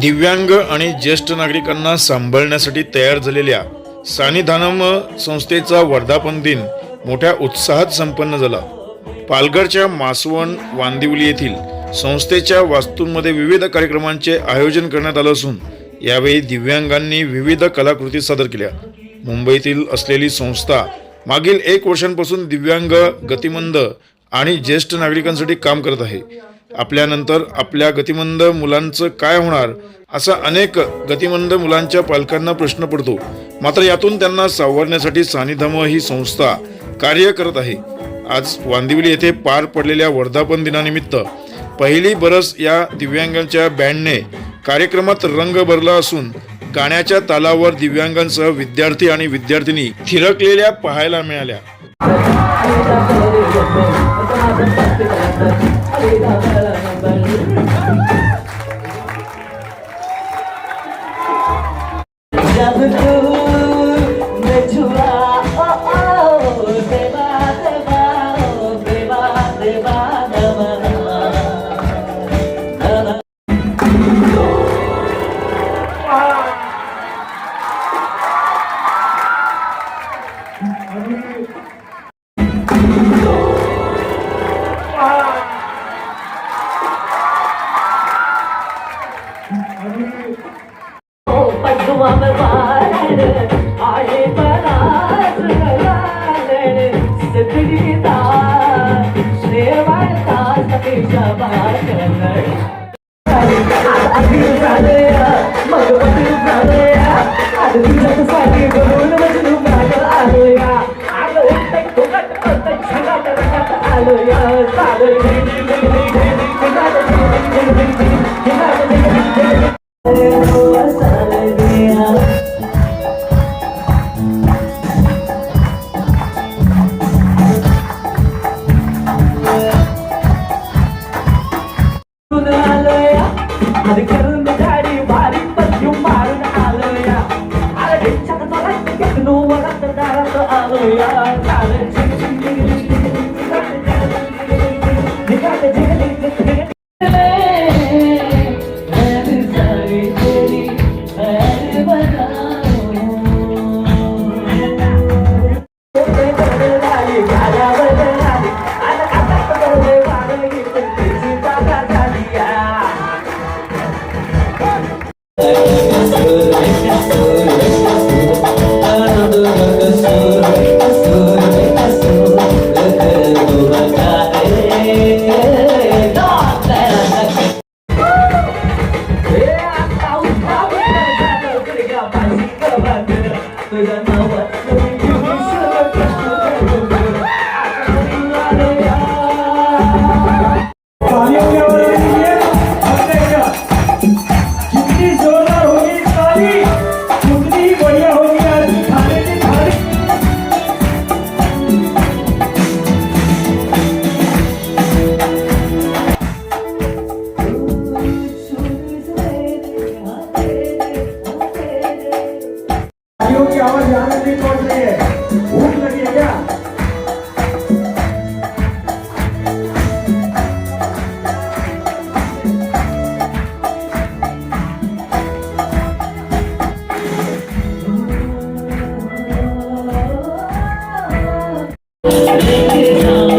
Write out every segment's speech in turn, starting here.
दिव्यांग आणि ज्येष्ठ नागरिकांना सांभाळण्यासाठी तयार झालेल्या सानिधानम संस्थेचा वर्धापन दिन मोठ्या उत्साहात संपन्न झाला. पालघरच्या मासवण वांदिवली येथील संस्थेच्या वास्तूंमध्ये विविध कार्यक्रमांचे आयोजन करण्यात आलं असून यावेळी दिव्यांगांनी विविध कलाकृती सादर केल्या. मुंबईतील असलेली संस्था मागील एक वर्षांपासून दिव्यांग गतिमंद आणि ज्येष्ठ नागरिकांसाठी काम करत आहे. आपल्यानंतर आपल्या गतिमंद मुलांचं काय होणार असा अनेक गतिमंद मुलांच्या पालकांना प्रश्न पडतो. मात्र यातून त्यांना सावरण्यासाठी सानिधम ही संस्था कार्य करत आहे. आज वांदिवली येथे पार पडलेल्या वर्धापन दिनानिमित्त पहिली बरस या दिव्यांगांच्या बँडने कार्यक्रमात रंग भरला असून गाण्याच्या तालावर दिव्यांगांसह विद्यार्थी आणि विद्यार्थिनी थिरकलेल्या पाहायला मिळाल्या. Mother, what do you माझी आनंदी पोहोचली आहे भूक लगी क्या Yeah.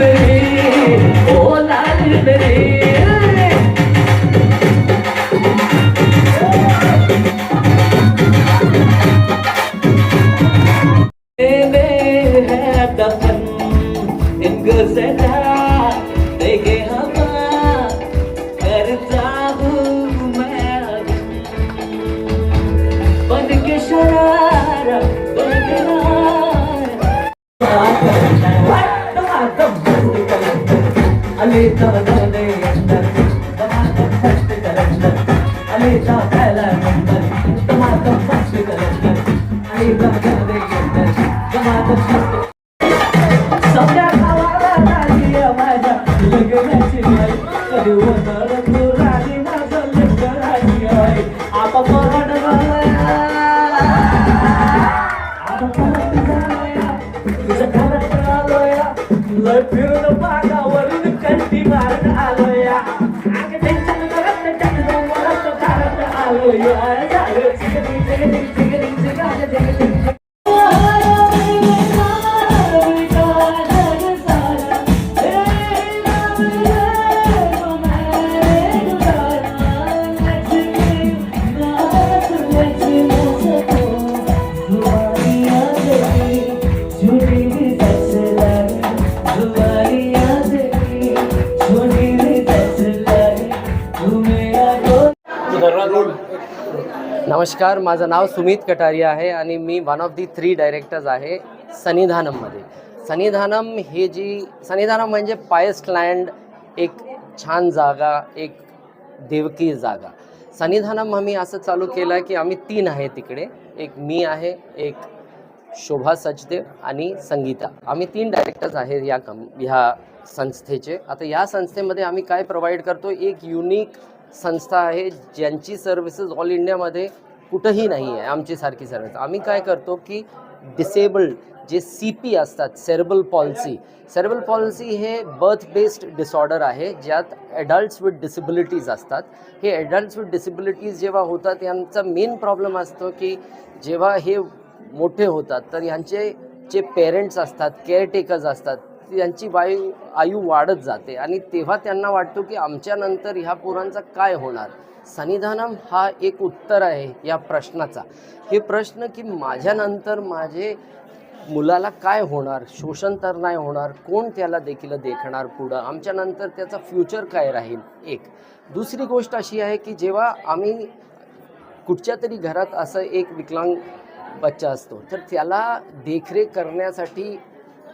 baby. Alita Madone Yandar Tomato नमस्कार माझं नाव सुमित कटारिया आहे आणि मी one of the three directors आहे सनिधानममध्ये. सनिधानम हे जी सनिधानम म्हणजे पायस्ट लँड एक छान जागा एक देवकी जागा. सनिधानम आम्ही असं चालू केलं आहे की आम्ही तीन आहे तिकडे एक मी आहे एक शोभा सचदेव आणि संगीता. आम्ही तीन डायरेक्टर्स आहेत या कम ह्या संस्थेचे. आता या संस्थेमध्ये आम्ही काय प्रोव्हाइड करतो? एक युनिक संस्था आहे ज्यांची सर्व्हिसेस ऑल इंडियामध्ये कुठंही नाही आहे आमची सारखी सर्व्हिस आम्ही काय करतो की डिसेबल्ड जे सी पी असतात सेरेबल पॉलिसी सेरेबल पॉलिसी हे बर्थ बेस्ड डिसऑर्डर आहे ज्यात ॲडल्ट्स विथ डिसेबिलिटीज असतात. हे ॲडल्ट्स विथ डिसेबिलिटीज जेव्हा होतात यांचा मेन प्रॉब्लेम असतो की जेव्हा हे मोठे होतात तर यांचे जे पेरेंट्स असतात केअरटेकर्स असतात त्यांची वायू आयु वाढत जाते. आणि तेव्हा त्यांना वाटतो की आमच्यानंतर ह्या पोरांचा काय होणार? सनिधानम हा एक उत्तर आहे या प्रश्नाचा. हे प्रश्न की माझ्यानंतर माझे मुलाला काय होणार? शोषण तर नाही होणार. कोण त्याला देखील देखणार पुढं? आमच्यानंतर त्याचा फ्युचर काय राहील? एक. दुसरी गोष्ट अशी आहे की जेव्हा आम्ही कुठच्या तरी घरात असं एक विकलांग बच्चा असतो तर त्याला देखरेख करण्यासाठी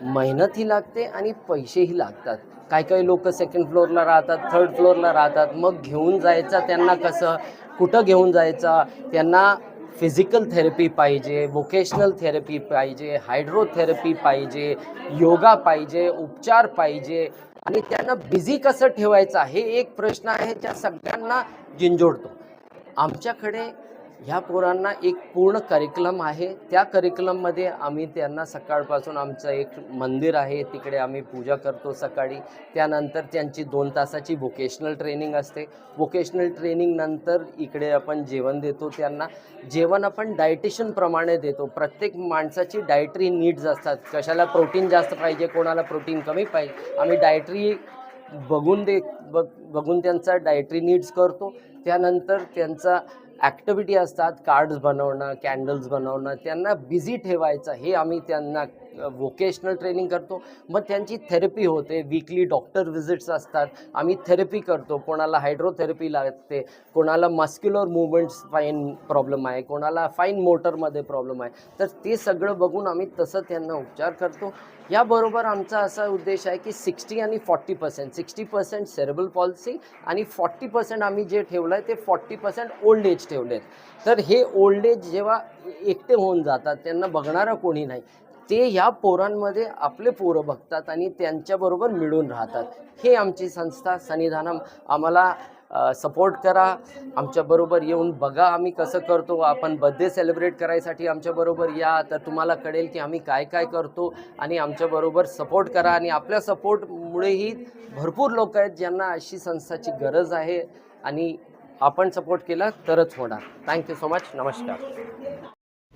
मेहनतही लागते आणि पैसेही लागतात. काही काही लोक सेकंड फ्लोअरला राहतात थर्ड फ्लोअरला राहतात. मग घेऊन जायचा त्यांना कसं? कुठं घेऊन जायचा? त्यांना फिजिकल थेरपी पाहिजे वोकेशनल थेरपी पाहिजे हायड्रोथेरपी पाहिजे योगा पाहिजे उपचार पाहिजे. आणि त्यांना बिझी कसं ठेवायचं? हे एक प्रश्न आहे ज्या सगळ्यांना झिंजोडतो. आमच्याकडे ह्या पोरांना एक पूर्ण करिक्युलम आहे. त्या करिक्युलममध्ये आम्ही त्यांना सकाळपासून आमचं एक मंदिर आहे. तिकडे आम्ही पूजा करतो सकाळी. त्यानंतर त्यांची दोन तासाची व्होकेशनल ट्रेनिंग असते. वोकेशनल ट्रेनिंगनंतर इकडे आपण जेवण देतो त्यांना. जेवण आपण डायटेशनप्रमाणे देतो. प्रत्येक माणसाची डायटरी नीड्स असतात. कशाला प्रोटीन जास्त पाहिजे कोणाला प्रोटीन कमी पाहिजे? आम्ही डायटरी बघून दे बघून त्यांचा डायटरी नीड्स करतो. त्यानंतर त्यांचा ॲक्टिव्हिटी असतात कार्ड्स बनवणं कॅन्डल्स बनवणं त्यांना बिझी ठेवायचं हे आम्ही त्यांना वोकेशनल ट्रेनिंग करतो. मग त्यांची थेरपी होते. वीकली डॉक्टर व्हिजिट्स असतात. आम्ही थेरपी करतो. कोणाला हायड्रोथेरपी लागते. कोणाला मस्क्युलर मुवमेंट्स फाईन प्रॉब्लेम आहे. कोणाला फाईन मोटरमध्ये प्रॉब्लेम आहे. तर ते सगळं बघून आम्ही तसं त्यांना उपचार करतो. याबरोबर आमचा असा उद्देश आहे की सिक्स्टी आणि forty percent sixty percent cerebral palsy आणि फॉर्टी पर्सेंट आम्ही जे ठेवलं आहे ते फॉर्टी पर्सेंट ओल्ड एज ठेवले आहेत तर हे ओल्ड एज जेव्हा एकटे होऊन जातात त्यांना बघणारं कोणी नाही. ते ह्या पोरांमध्ये आपले पोरं बघतात आणि त्यांच्याबरोबर मिळून राहतात. हे आमची संस्था सनिधानम आम्हाला सपोर्ट करा. आमच्याबरोबर येऊन बघा आम्ही कसं करतो. आपण बर्थडे सेलिब्रेट करायसाठी आमच्याबरोबर या. तर तुम्हाला कळेल की आम्ही काय काय करतो आणि आमच्याबरोबर सपोर्ट करा. आणि आपल्या सपोर्टमुळेही भरपूर लोक आहेत ज्यांना अशी संस्थाची गरज आहे. आणि आपण सपोर्ट केला तरच होणार. थँक्यू सो मच नमस्कार.